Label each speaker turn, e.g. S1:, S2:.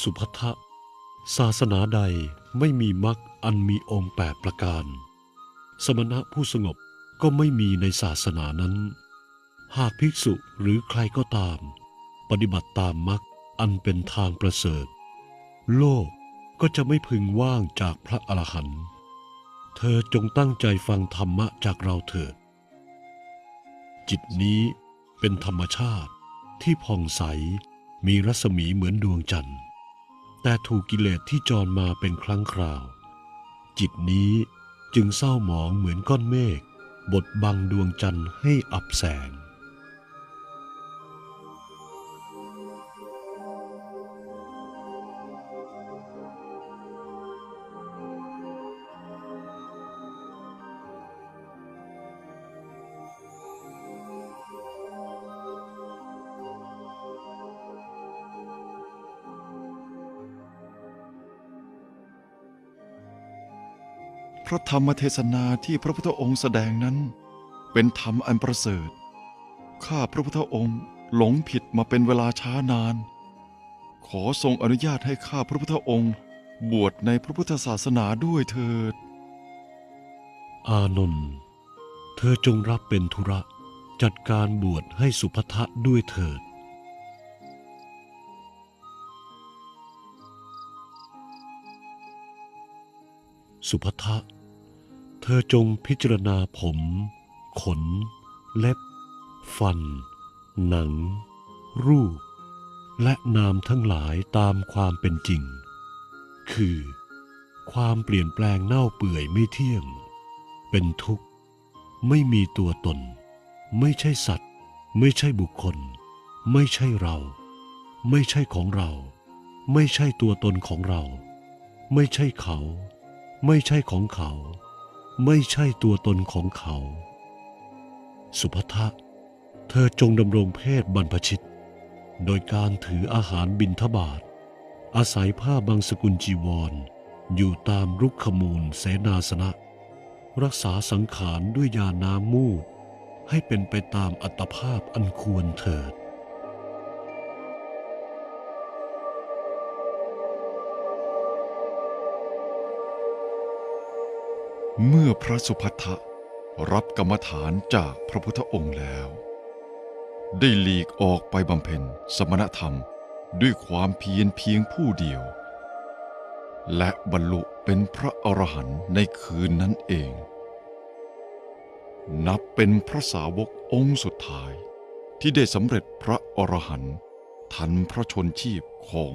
S1: สุภัทะศาสนาใดไม่มีมรรคอันมีองค์แปดประการ สมณะผู้สงบก็ไม่มีในศาสนานั้น หากภิกษุหรือใครก็ตาม ปฏิบัติตามมรรคอันเป็นทางประเสริฐ โลกก็จะไม่พึงว่างจากพระอรหันต์เธอจงตั้งใจฟังธรรมะจากเราเถิด จิตนี้เป็นธรรมชาติที่ผ่องใสมีรัศมีเหมือนดวงจันทร์ แต่ถูกกิเลสที่จรมาเป็นครั้งคราว จิตนี้จึงเศร้าหมองเหมือนก้อนเมฆบดบังดวงจันทร์ให้อับแสง
S2: พระธรรมเทศนาที่พระพุทธองค์แสดงนั้น เป็นธรรมอันประเสริฐ ข้าพระพุทธองค์หลงผิดมาเป็นเวลาช้านาน ขอทรงอนุญาตให้ข้าพระพุทธองค์บวชในพระพุทธศาสนาด้วยเถิด
S1: อานนท์เธอจงรับเป็นธุระจัดการบวชให้สุภัทะด้วยเถิด สุภัทะ ธอจงพิจารณาผม ขน เล็บ ฟัน หนัง รูป และนามทั้งหลายตามความเป็นจริง คือ ความเปลี่ยนแปลงเน่าเปื่อยไม่เที่ยง เป็นทุกข์ ไม่มีตัวตน ไม่ใช่สัตว์ ไม่ใช่บุคคล ไม่ใช่เรา ไม่ใช่ของเรา ไม่ใช่ตัวตนของเรา ไม่ใช่เขา ไม่ใช่ของเขา ไม่ใช่ตัวตนของเขา สุภัทะเธอจงดำรงเพศบรรพชิต โดยการถืออาหารบิณฑบาตอาศัยผ้าบางสกุลจีวร อยู่ตามรุกขมูลเสนาสนะ รักษาสังขารด้วยยาน้ำมูดให้เป็นไปตามอัตภาพอันควรเถิด
S2: เมื่อพระสุภัททะรับกรรมฐานจากพระพุทธองค์แล้ว ได้หลีกออกไปบำเพ็ญสมณธรรมด้วยความเพียรเพียงผู้เดียว และบรรลุเป็นพระอรหันต์ในคืนนั้นเอง นับเป็นพระสาวกองค์สุดท้ายที่ได้สำเร็จพระอรหันต์ทันพระชนชีพของ